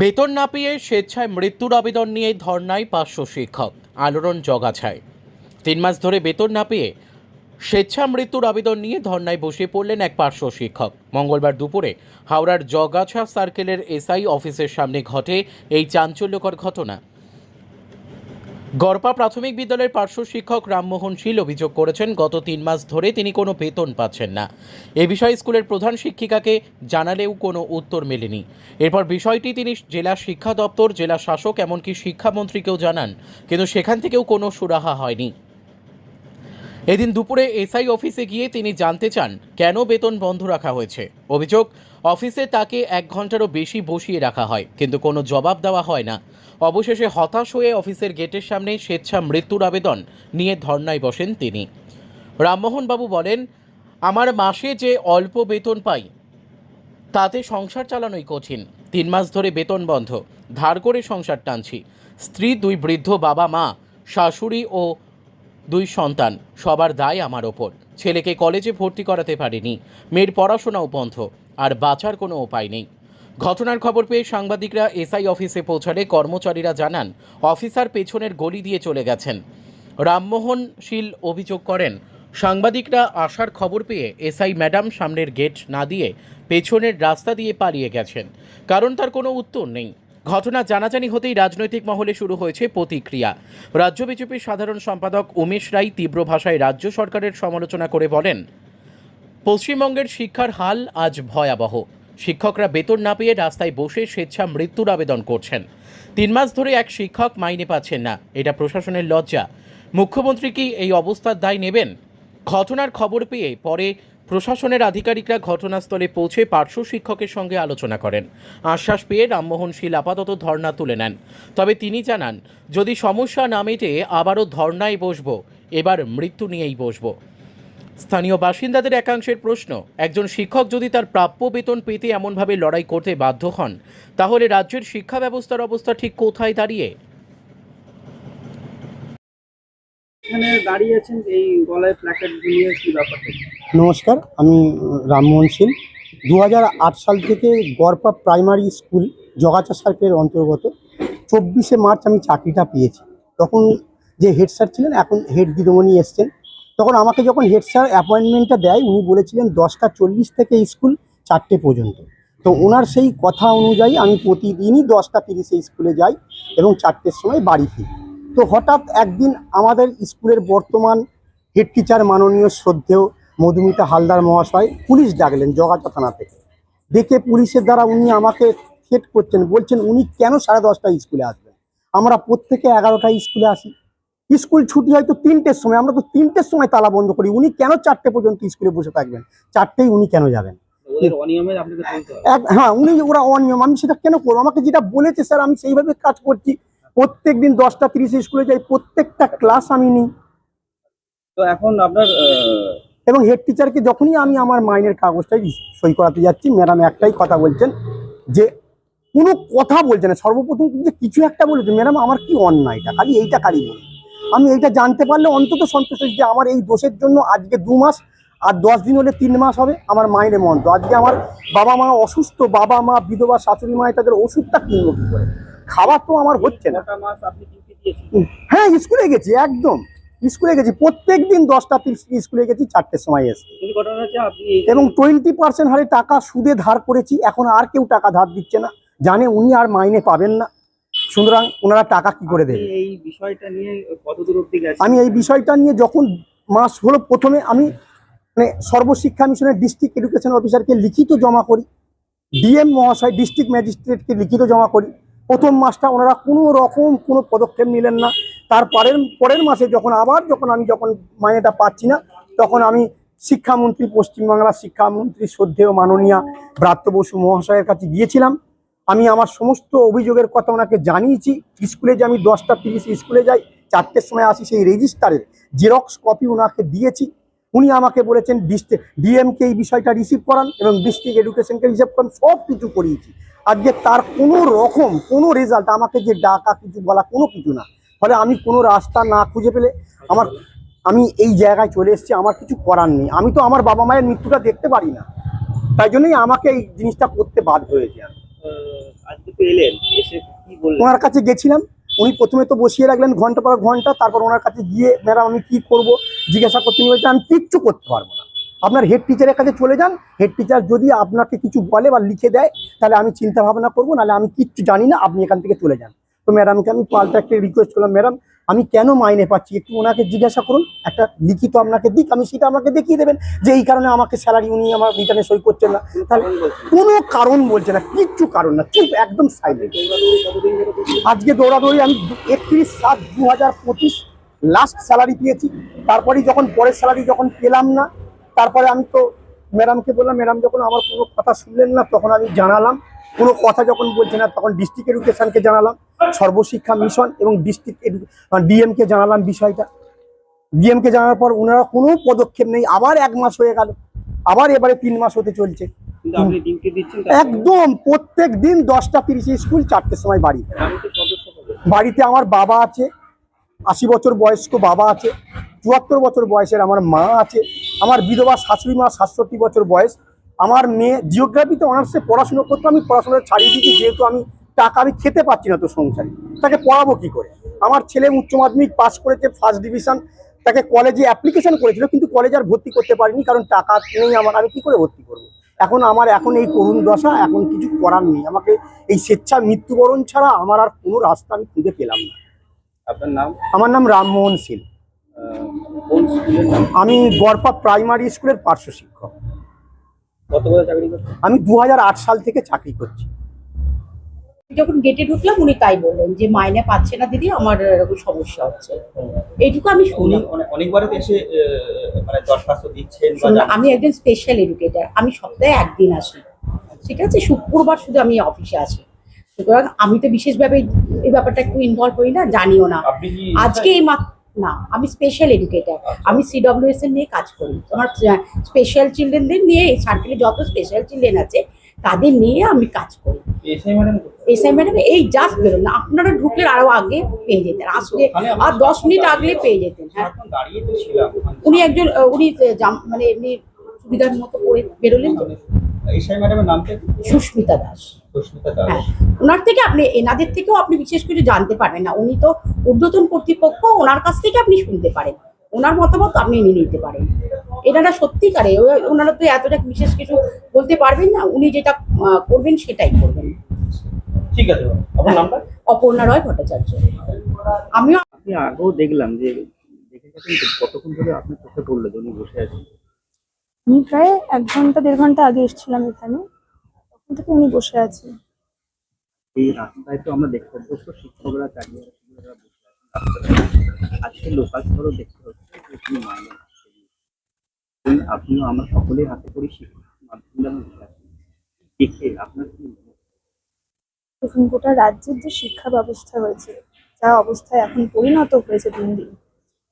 বেতন না পেয়ে স্বেচ্ছায় মৃত্যুর আবেদন নিয়ে ধর্নায় পাঁচশো শিক্ষক, আলোড়ন জগাছায়। তিন মাস ধরে বেতন না পেয়ে স্বেচ্ছা মৃত্যুর আবেদন নিয়ে ধর্নায় বসে পড়লেন এক পার্শ্ব শিক্ষক। মঙ্গলবার দুপুরে হাওড়ার জগাছা সার্কেলের এসআই অফিসের সামনে ঘটে এই চাঞ্চল্যকর ঘটনা। গড়পা প্রাথমিক বিদ্যালয়ের পার্শ্ব শিক্ষক রামমোহন শীল অভিযোগ করেছেন, গত তিন মাস ধরে তিনি কোনো বেতন পাচ্ছেন না। এ বিষয়ে স্কুলের প্রধান শিক্ষিকাকে জানালেও কোনো উত্তর মেলেনি। এরপর বিষয়টি তিনি জেলা শিক্ষা দপ্তর, জেলা শাসক, এমনকি শিক্ষামন্ত্রীকেও জানান, কিন্তু সেখান থেকেও কোনো সুরাহা হয়নি। এদিন দুপুরে এসআই অফিসে গিয়ে তিনি জানতে চান, কেন বেতন বন্ধ রাখা হয়েছে? অভিযোগ অফিসে তাকে এক ঘন্টারও বেশি বসিয়ে রাখা হয়, কিন্তু কোনো জবাব দেওয়া হয় না। অবশেষে হতাশ হয়ে অফিসের গেটের সামনে স্বেচ্ছা মৃত্যুর আবেদন নিয়ে ধর্নায় বসেন তিনি। রামমোহনবাবু বলেন, আমার মাসে যে অল্প বেতন পাই, তাতে সংসার চালানোই কঠিন। তিন মাস ধরে বেতন বন্ধ, ধার করে সংসার টানছি। স্ত্রী, দুই বৃদ্ধ, বাবা, মা, শাশুড়ি ও দুই সন্তান, সবার দায় আমার ওপর। ছেলেকে কলেজে ভর্তি করাতে পারিনি। মেয়ের পড়াশোনাও বন্ধ। আর বাঁচার কোনো উপায় নেই। ঘটনার খবর পেয়ে সাংবাদিকরা এসআই অফিসে পৌঁছালে কর্মচারীরা জানান, অফিসার পেছনের গলি দিয়ে চলে গেছেন। রামমোহন শীল অভিযোগ করেন, সাংবাদিকরা আসার খবর পেয়ে এসআই ম্যাডাম সামনের গেট না দিয়ে পেছনের রাস্তা দিয়ে পালিয়ে গেছেন। কারণ তার কোনো উত্তর নেই। ঘটনা জানাজানি হতেই রাজনৈতিক মহলে শুরু হয়েছে প্রতিক্রিয়া। রাজ্য বিজেপির সাধারণ সম্পাদক উমেশ রায় তীব্র ভাষায় রাজ্য সরকারের সমালোচনা করে বলেন পশ্চিমবঙ্গের শিক্ষার হাল আজ ভয়াবহ। শিক্ষকরা বেতন না পেয়ে রাস্তায় বসে স্বেচ্ছা মৃত্যুর আবেদন করছেন। তিন মাস ধরে এক শিক্ষক মাইনে পাচ্ছেন না। এটা প্রশাসনের লজ্জা। মুখ্যমন্ত্রী কি এই অবস্থার দায় নেবেন? ঘটনার খবর পেয়ে পরে প্রশাসনের আধিকারিকরা ঘটনাস্থলে পৌঁছে পার্শ্ব শিক্ষকের সঙ্গে আলোচনা করেন। আশ্বাস পেয়ে রামমোহন শীল আপাতত ধর্ণা তুলে নেন। তবে তিনি জানান, যদি সমস্যা না মেটে আবারও ধর্নায় বসব, এবার মৃত্যু নিয়েই বসবো। স্থানীয় বাসিন্দাদের একাংশের প্রশ্ন একজন শিক্ষক যদি তার প্রাপ্য বেতন পেতে এমনভাবে লড়াই করতে বাধ্য হন তাহলে রাজ্যের শিক্ষা ব্যবস্থার অবস্থা ঠিক কোথায় দাঁড়িয়ে? এখানে দাঁড়িয়ে আছেন এই গলায় প্ল্যাকেট ঝুলিয়ে কি ব্যাপারটা নমস্কার আমি রামমোহন সিং দু হাজার আট সাল থেকে গড়পা প্রাইমারি স্কুল জগাচা সার্কেলের অন্তর্গত চব্বিশে মার্চ আমি চাকরিটা পেয়েছি। তখন যে হেড স্যার ছিলেন এখন হেড দিদিমণি এসছেন। তখন আমাকে যখন হেড স্যার অ্যাপয়েন্টমেন্টটা দেয় উনি বলেছিলেন দশটা চল্লিশ থেকে স্কুল চারটে পর্যন্ত। তো ওনার সেই কথা অনুযায়ী আমি প্রতিদিনই দশটা তিরিশে স্কুলে যাই এবং চারটের সময় বাড়ি ফিরি। তো হঠাৎ একদিন আমাদের স্কুলের বর্তমান হেড টিচার মাননীয় শ্রদ্ধেয় মধুমিতা হালদার মহাশয় পুলিশ ডাকলেন জগাচা থানা থেকে। দেখে পুলিশের দ্বারা উনি আমাকে থ্রেট করছেন বলছেন উনি কেন সাড়ে দশটায় স্কুলে আসবেন? আমরা প্রত্যেকে এগারোটায় স্কুলে আসি। স্কুল ছুটি হয়তো তিনটের সময় আমরা তো তিনটের সময় তালা বন্ধ করি। উনি কেন চারটে পর্যন্ত স্কুলে বসে থাকবেন? চারটেই উনি কেন যাবেন? হ্যাঁ উনি ওরা অনিয়ম আমি সেটা কেন করব? আমাকে যেটা বলেছে স্যার আমি সেইভাবে কাজ করছি। প্রত্যেক দিন দশটা তিরিশে স্কুলে যাই প্রত্যেকটা ক্লাস আমি নিই। তো এখন আপনার এবং হেড টিচারকে যখনই আমি আমার মাইনের কাগজটাই সই করাতে যাচ্ছি ম্যাডাম একটাই কথা বলছেন যে কোনো কথা বলছে না। সর্বপ্রথম যে কিছু একটা বলেছে ম্যাডাম আমার কি অন্যায়টা? খালি এইটা খালি বলি আমি এইটা জানতে পারলে অন্তত সন্তুষ্ট যে আমার এই দোষের জন্য আজকে দু মাস আর দশ দিন হলে তিন মাস হবে আমার মাইনে মন্ত আজকে আমার বাবা মা অসুস্থ বাবা মা বিধবা শাশুড়ি মায়ের তাদের ওষুধটা কিনবো কি করে? খাবার তো আমার হচ্ছে না। হ্যাঁ স্কুলে গেছি একদম। স্কুলে গেছি প্রত্যেক দিন দশটা তিরিশ স্কুলে গেছি চারটের সময় এসে। এবং টোয়েন্টি পার্সেন্ট হারে টাকা সুদে ধার করেছি এখন আর কেউ টাকা ধার দিচ্ছে না। জানে উনি আর মাইনে পাবেন না। সুতরাং ওনারা টাকা কি করে দেবে? এই বিষয়টা নিয়ে কত দূর অব্দি গেছেন? আমি এই বিষয়টা নিয়ে যখন মাস হলো প্রথমে আমি মানে সর্বশিক্ষা মিশনের ডিস্ট্রিক্ট এডুকেশন অফিসারকে লিখিত জমা করি ডিএম মহাশয় ডিস্ট্রিক্ট ম্যাজিস্ট্রেটকে লিখিত জমা করি। প্রথম মাসটা ওনারা কোনো রকম কোনো পদক্ষেপ নিলেন না। তার পরের পরের মাসে যখন আবার যখন আমি যখন মাইনেটা পাচ্ছি না তখন আমি শিক্ষামন্ত্রী পশ্চিমবাংলার শিক্ষামন্ত্রী শ্রদ্ধেয় মাননীয়া ব্রাত্য বসু মহাশয়ের কাছে গিয়েছিলাম। আমি আমার সমস্ত অভিযোগের কথা ওনাকে জানিয়েছি। স্কুলে যে আমি দশটা তিরিশ স্কুলে যাই, চারটের সময় আসি সেই রেজিস্টারের জেরক্স কপি ওনাকে দিয়েছি। উনি আমাকে বলেছেন ডিস্ট্রিক্ট ডিএমকে এই বিষয়টা রিসিভ করান এবং ডিস্ট্রিক্ট এডুকেশনকে রিসিভ করান, সব কিছু করিয়েছি। আজকে তার কোনো রকম, কোনো রেজাল্ট, আমাকে যে ডাকা কিছু বলা কোনো কিছু না। ফলে আমি কোনো রাস্তা না খুঁজে পেলে আমার, আমি এই জায়গায় চলে এসেছি, আমার কিছু করার নেই। আমি তো আমার বাবা মায়ের মৃত্যুটা দেখতে পারি না। তাই জন্যই আমাকে এই জিনিসটা করতে বাধ্য হয়েছে আমি ওনার কাছে গেছিলাম, উনি প্রথমে তো বসিয়ে রাখলেন ঘণ্টা পর ঘণ্টা, তারপর ওনার কাছে গিয়ে, ম্যাডাম, আমি কি করব? জিজ্ঞাসা করতে নিয়ে আমি কিচ্ছু করতে পারব না। আপনার হেড টিচারের কাছে চলে যান হেড টিচার যদি আপনাকে কিছু বলে বা লিখে দেয়, তাহলে আমি চিন্তা ভাবনা করব, নাহলে আমি কিচ্ছু জানি না, আপনি এখান থেকে চলে যান। তো ম্যাডামকে আমি পাল্টা একটা রিকোয়েস্ট করলাম, ম্যাডাম আমি কেন মাইনে পাচ্ছি? একটু ওনাকে জিজ্ঞাসা করুন। একটা লিখিত আপনাকে দিক আমি সেটা আমাকে দেখিয়ে দেবেন যে এই কারণে আমাকে স্যালারি উনি আমার রিটার্নে সই করছেন না। তাহলে কোনো কারণ বলছে না কিচ্ছু কারণ না চুপ একদম সাইলেন্ট? আজকে দৌড়াদৌড়ি আমি একত্রিশ সাত দু হাজার পঁচিশ লাস্ট স্যালারি পেয়েছি। তারপরে যখন পরের স্যালারি যখন পেলাম না তারপরে আমি তো ম্যাডামকে বললাম ম্যাডাম যখন আমার কোনো কথা শুনলেন না তখন আমি জানালাম। কোনো কথা যখন বলছে না তখন ডিস্ট্রিক্ট এডুকেশনকে জানালাম সর্বশিক্ষা মিশন এবং ডিস্ট্রিক্ট ডিএমকে জানালাম বিষয়টা। ডিএমকে জানার পর ওনারা কোনো পদক্ষেপ নেই। আবার এক মাস হয়ে গেল। আবার এবারে তিন মাস হতে চলছে। একদম প্রত্যেক দিন দশটা তিরিশে স্কুল চারটের সময় বাড়ি। বাড়িতে আমার বাবা আছে আশি বছর বয়স্ক বাবা আছে চুয়াত্তর বছর বয়সের আমার মা আছে। আমার বিধবা শাশুড়ি মা সাতষট্টি বছর বয়স আমার মেয়ে জিওগ্রাফিতে অনার্সে পড়াশুনো করতো আমি পড়াশোনা ছাড়িয়ে দিচ্ছি যেহেতু আমি টাকা আমি খেতে পাচ্ছি না তো সংসারে। তাকে পড়াবো কি করে? আমার ছেলে উচ্চ মাধ্যমিক পাস করেছে ফার্স্ট ডিভিশন তাকে কলেজে অ্যাপ্লিকেশন করেছিল কিন্তু কলেজে আর ভর্তি করতে পারিনি কারণ টাকা নেই আমার আমি কি করে ভর্তি করব? এখন আমার এখন এই করুণ দশা এখন কিছু করার নেই। আমাকে এই স্বেচ্ছা মৃত্যুবরণ ছাড়া আমার আর কোনো রাস্তা আমি খুঁজে পেলাম না। আপনার নাম? আমার নাম রামমোহন শীল আমি গড়পা প্রাইমারি স্কুলের পার্শ্ব শিক্ষক। কত বছর চাকরি করছেন? আমি দু সাল থেকে চাকরি করছি। যখন গেটে ঢুকলাম উনি তাই বললেন যে মাইনে পাচ্ছে না দিদি আমার এরকম সমস্যা হচ্ছে। এইটুকু আমি অনেকবার এসে মানে দরখাস্ত দিচ্ছেন। আমি একজন স্পেশাল এডুকেটার আমি সপ্তাহে একদিন আসি। ঠিক আছে? শুক্রবার শুধু আমি অফিসে আসি। সুতরাং আমি তো বিশেষভাবে এই ব্যাপারটা একটু ইনভলভ হই না জানিও না। আজকে এই মাত্র না আমি স্পেশাল এডুকেটার আমি সিডব্লিউএস এর নিয়ে কাজ করি। আমার স্পেশাল চিলড্রেনদের নিয়ে এই সার্কেলে যত স্পেশাল চিলড্রেন আছে তাদের নিয়ে আমি কাজ করি। এসআই ম্যাডাম এই জাস্ট বেরোন না আপনারা ঢুকলে আরও আগে পেয়ে যেতেন। আসলে আর দশ মিনিট আগলে পেয়ে যেতেন হ্যাঁ। উনি একজন উনি মানে এমনি সুবিধার মতো করে বেরোলেন? সুস্মিতা দাস। ওনার থেকে আপনি এনাদের থেকেও আপনি বিশেষ করে জানতে পারবেন না। উনি তো ঊর্ধ্বতন কর্তৃপক্ষ ওনার কাছ থেকে আপনি শুনতে পারেন। ওনার মতামত আপনি নিয়ে নিতে পারেন। এনারা সত্যিকারে ওনারা তো এতটা বিশেষ কিছু বলতে পারবেন না। উনি যেটা করবেন সেটাই করবেন। ঠিক আছে আপনার নামটা? অপর্ণা রয় ভট্টাচার্য। আমিও আপনি আগেও দেখলাম যে কতক্ষণ ধরে আপনার চোখে পড়ল উনি বসে আছেন? আমি প্রায় এক ঘণ্টা দেড় ঘণ্টা আগে এসেছিলাম এখানে। থেকে উনি বসে আছে। এই রাস্তায় তো আমরা দেখতে অভ্যস্ত শিক্ষকরা চাকরি শিক্ষকরা বসে আছেন আজকে লোকাল স্তরেও দেখতে হচ্ছে তিনি মাইনে আপনিও আমরা সকলেই হাতে করি শিক্ষক মাধ্যমে বসে আছি। দেখে আপনার কি দেখুন গোটা রাজ্যের যে শিক্ষা ব্যবস্থা হয়েছে যা অবস্থায় এখন পরিণত হয়েছে দিন দিন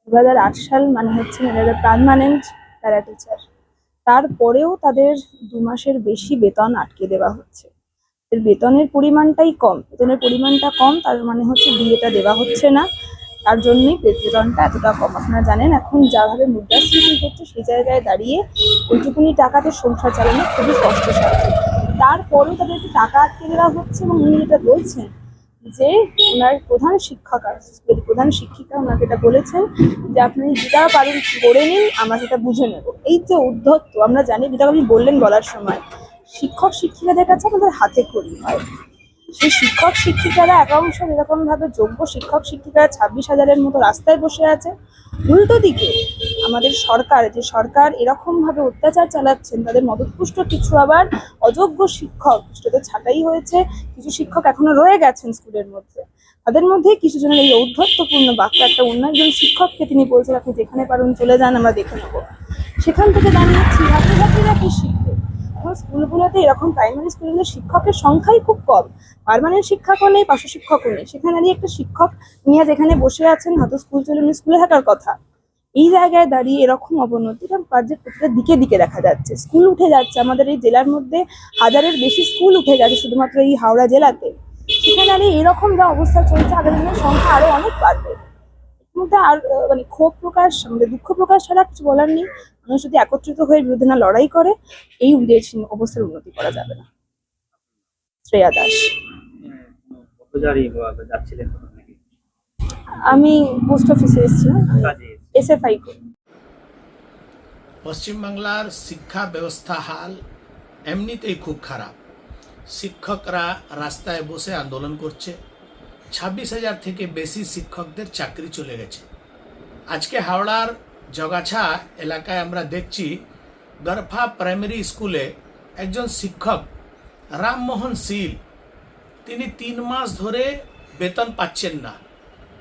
দু হাজার আট সাল মানে হচ্ছে পারমানেন্ট প্যারা টিচার তারপরেও তাদের দু মাসের বেশি বেতন আটকে দেওয়া হচ্ছে। বেতনের পরিমাণটাই কম। বেতনের পরিমাণটা কম, তার মানে হচ্ছে ডিএটা দেওয়া হচ্ছে না। তার জন্যই বেতনটা এতটা কম। আপনারা জানেন, এখন যাভাবে মুদ্রাস্ফীতি হচ্ছে, সেই জায়গায় দাঁড়িয়ে ওইটুকুনি টাকাতে সংসার চালানো খুবই কষ্টসাধ্য। তারপরেও তাদেরকে টাকা আটকে দেওয়া হচ্ছে এবং উনি যেটা বলছেন যে ওনার প্রধান শিক্ষক আছে প্রধান শিক্ষিকা ওনাকে এটা বলেছেন যে আপনি যেটা পারেন করে নিন, আমরা সেটা বুঝে নেব। এই যে উদ্ধত্ত, আমরা জানি যেটা আপনি বললেন বলার সময় শিক্ষক শিক্ষিকাদের কাছে আমাদের হাতে খড়ি হয়। সেই শিক্ষক শিক্ষিকারা একাংশ যেরকম ভাবে যোগ্য শিক্ষক শিক্ষিকারা ছাব্বিশ হাজারের মতো রাস্তায় বসে আছে, উল্টো দিকে আমাদের সরকার, যে সরকার এরকম ভাবে অত্যাচার চালাচ্ছেন, তাদের মদতপুষ্ট কিছু আবার অযোগ্য শিক্ষক, সেটা ছাঁটাই হয়েছে, কিছু শিক্ষক এখনও রয়ে গেছেন স্কুলের মধ্যে। তাদের মধ্যে কিছু জনের এই ঔদ্ধত্যপূর্ণ বাক্য, একটা অন্য একজন শিক্ষককে তিনি বলছেন, আপনি যেখানে পারুন চলে যান, আমরা দেখে নেব। সেখান থেকে দাঁড়িয়ে ছাত্রছাত্রীরা কি শিখবে এখন স্কুলগুলোতে এরকম প্রাইমারি স্কুলগুলো শিক্ষকের সংখ্যাই খুব কম। পার্মানেন্ট শিক্ষকও নেই পার্শ্ব শিক্ষকও নেই সেখানে দাঁড়িয়ে একটা শিক্ষক নিয়ে যেখানে বসে আছেন, হয়তো স্কুল চলে উনি স্কুলে থাকার কথা। এই জায়গায় দাঁড়িয়ে এরকম অবনতি রাজ্যের প্রতিটা দিকে দিকে দেখা যাচ্ছে। স্কুল উঠে যাচ্ছে। আমাদের এই জেলার মধ্যে হাজারের বেশি স্কুল উঠে যাচ্ছে শুধুমাত্র এই হাওড়া জেলাতে। সেখানে দাঁড়িয়ে এরকম যা অবস্থা চলছে, আগামী দিনের সংখ্যা আরও অনেক বাড়বে। মধ্যে আর মানে ক্ষোভ প্রকাশ আমাদের দুঃখ প্রকাশ ছাড়া কিছু বলার নেই। মানুষ যদি একত্রিত হয়ে বিরুদ্ধে না লড়াই করে এই দেশ অবস্থার উন্নতি করা যাবে না। শ্রেয়া দাস। আমি পোস্ট অফিসে এসেছিলাম। এসএফআই পশ্চিমবাংলার শিক্ষা ব্যবস্থা হাল এমনিতেই খুব খারাপ। শিক্ষকরা রাস্তায় বসে আন্দোলন করছে। ছাব্বিশ হাজার থেকে বেশি শিক্ষকদের চাকরি চলে গেছে। আজকে হাওড়ার জগাছা এলাকায় আমরা দেখছি গরফা প্রাইমারি স্কুলে একজন শিক্ষক, রামমোহন শীল। তিনি তিন মাস ধরে বেতন পাচ্ছেন না।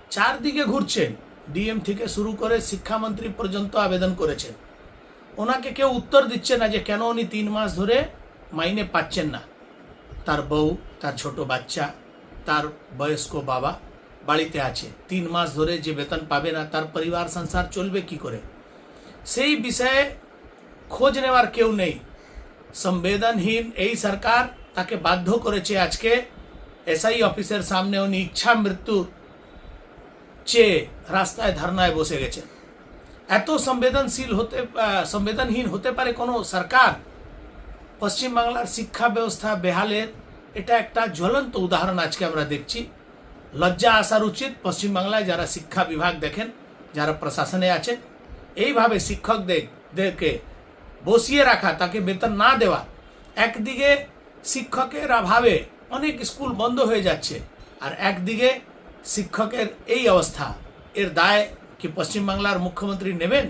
চারদিকে ঘুরছেন। ডিএম থেকে শুরু করে শিক্ষামন্ত্রী পর্যন্ত আবেদন করেছেন। ওনাকে কেউ উত্তর দিচ্ছে না যে কেন উনি তিন মাস ধরে মাইনে পাচ্ছেন না। তার বউ, তার ছোট বাচ্চা তার বয়স্ক বাবা বাড়িতে আছে। তিন মাস ধরে যে বেতন পাবে না, তার পরিবার সংসার চলবে কি করে? সেই বিষয়ে খোঁজ নেওয়ার কেউ নেই। সংবেদনহীন এই সরকার তাকে বাধ্য করেছে আজকে এসআই অফিসের সামনে উনি ইচ্ছা মৃত্যু চেয়ে রাস্তায় ধর্নায় বসে গেছেন। এত সংবেদনশীল হতে সংবেদনহীন হতে পারে কোনো সরকার? পশ্চিমবাংলার শিক্ষা ব্যবস্থা বেহালের এটা একটা জ্বলন্ত উদাহরণ আজকে আমরা দেখছি। লজ্জা আসার উচিত পশ্চিমবাংলায় যারা শিক্ষা বিভাগ দেখেন, যারা প্রশাসনে আছেন, এইভাবে শিক্ষকদেরকে বসিয়ে রাখা, তাকে বেতন না দেওয়া, একদিকে শিক্ষকের অভাবে অনেক স্কুল বন্ধ হয়ে যাচ্ছে, আর একদিকে শিক্ষকের এই অবস্থা। এর দায় কি পশ্চিমবাংলার মুখ্যমন্ত্রী নেবেন?